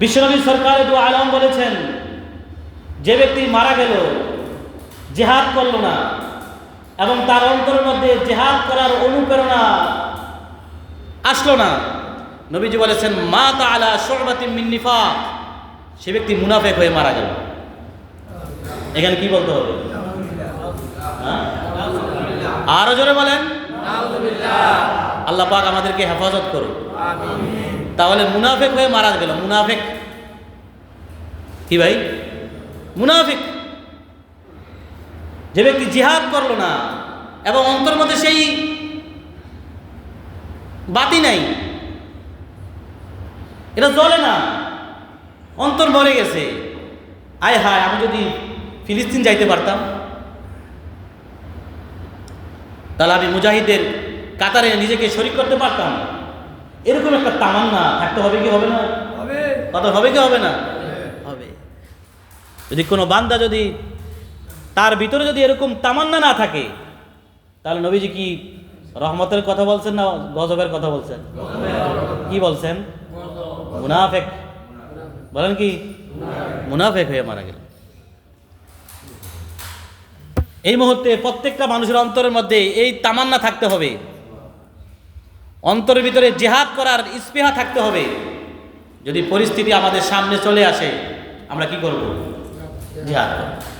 বিশ্বনবী সরকার দু আলম বলেছেন, যে ব্যক্তি মারা গেল, জেহাদ করল না, এবং তার অন্তরের মধ্যে জেহাদ করার অনুপ্রেরণা আসলো না। নবীজি বলেছেন, মা তালা সরবাতি মিন্নিফা সে ব্যক্তি মুনাফেক হয়ে মারা গেল। এখানে কি বলতে হবে? হ্যাঁ? আরও জোরে বলেন। আল্লাহ পাক আমাদেরকে হেফাজত করুন তাহলে মুনাফেক হয়ে মারা গেল। মুনাফেক। কি ভাই? মুনাফিক। যে ব্যক্তি জিহাদ করল না এবং অন্তর মধ্যে সেই বাতি নাই, এটা জ্বলে না, অন্তর মরে গেছে। আয় হায়, আমি যদি ফিলিস্তিন যাইতে পারতাম, তাহলে আমি মুজাহিদের কাতারে নিজেকে শরিক করতে পারতাম। এরকম একটা তামান্না থাকতে হবে কি হবে না? কথা হবে কি হবে না? হবে। যদি কোনো বান্দা যদি তার ভিতরে যদি এরকম তামান্না না থাকে তাহলে নবীজি কি রহমতের কথা বলছেন না গজবের কথা বলছেন? কি বলছেন? মুনাফেক। বলেন কি? মুনাফেক হয়ে মারা গেল। এই মুহূর্তে প্রত্যেকটা মানুষের অন্তরের মধ্যে এই তামান্না থাকতে হবে। অন্তরের ভিতরে জেহাদ করার স্পৃহা থাকতে হবে। যদি পরিস্থিতি আমাদের সামনে চলে আসে, আমরা কি করব? জেহাদ করব।